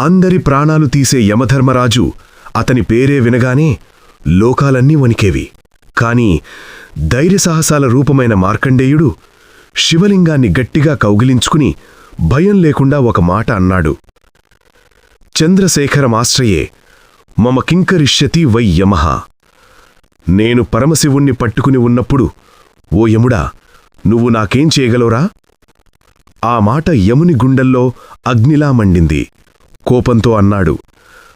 అందరి ప్రాణాలు తీసే యమధర్మరాజు అతని పేరే వినగానే లోకాలన్నీ వణికేవి. కాని ధైర్యసాహసాల రూపమైన మార్కండేయుడు శివలింగాన్ని గట్టిగా కౌగిలించుకుని భయం లేకుండా ఒక మాట అన్నాడు. చంద్రశేఖరమాశ్రయే మమ కింకరిష్యతి వై యమః. నేను పరమశివుణ్ణి పట్టుకుని ఉన్నప్పుడు ఓ యముడా నువ్వు నాకేం చేయగలవురా? ఆ మాట యముని గుండెల్లో అగ్నిలా మండింది. కోపంతో అన్నాడు.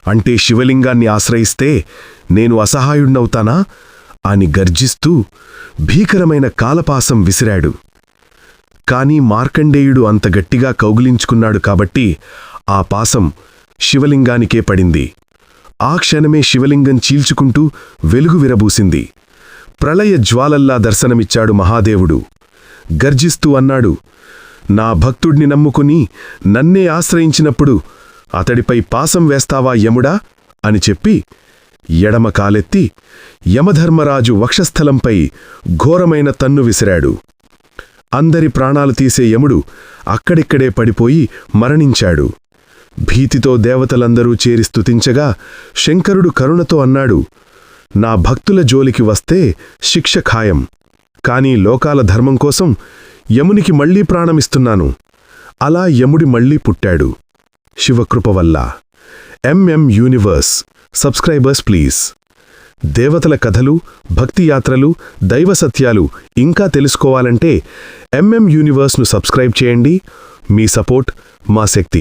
అంటే శివలింగాన్ని ఆశ్రయిస్తే నేను అసహాయుణ్ణవుతానా? అని గర్జిస్తూ భీకరమైన కాలపాసం విసిరాడు. కాని మార్కండేయుడు అంత గట్టిగా కౌగిలించుకున్నాడు కాబట్టి ఆ పాసం శివలింగానికే పడింది. ఆ క్షణమే శివలింగం చీల్చుకుంటూ వెలుగు విరబూసింది. ప్రళయ జ్వాలల్లా దర్శనమిచ్చాడు మహాదేవుడు. గర్జిస్తూ అన్నాడు నా భక్తుడిని నమ్ముకుని నన్నే ఆశ్రయించినప్పుడు అతడిపై పాసం వేస్తావా యముడా? అని చెప్పి ఎడమ కాలెత్తి యమధర్మరాజు వక్షస్థలంపై ఘోరమైన తన్ను విసిరాడు. అందరి ప్రాణాలు తీసే యముడు అక్కడిక్కడే పడిపోయి మరణించాడు. భీతితో దేవతలందరూ చేరి స్తుతించగా శంకరుడు కరుణతో అన్నాడు నా భక్తుల జోలికి వస్తే శిక్ష ఖాయం. కాని లోకాల ధర్మం కోసం యమునికి మళ్ళీ ప్రాణమిస్తున్నాను. అలా యముడి మళ్ళీ పుట్టాడు. శివకృప వల్ల ఎంఎం యూనివర్స్ సబ్స్క్రైబర్స్ ప్లీజ్ దేవతల కథలు భక్తి యాత్రలు దైవ సత్యాలు ఇంకా తెలుసుకోవాలంటే ఎంఎం యూనివర్స్ను సబ్స్క్రైబ్ చేయండి. మీ సపోర్ట్ మా శక్తి.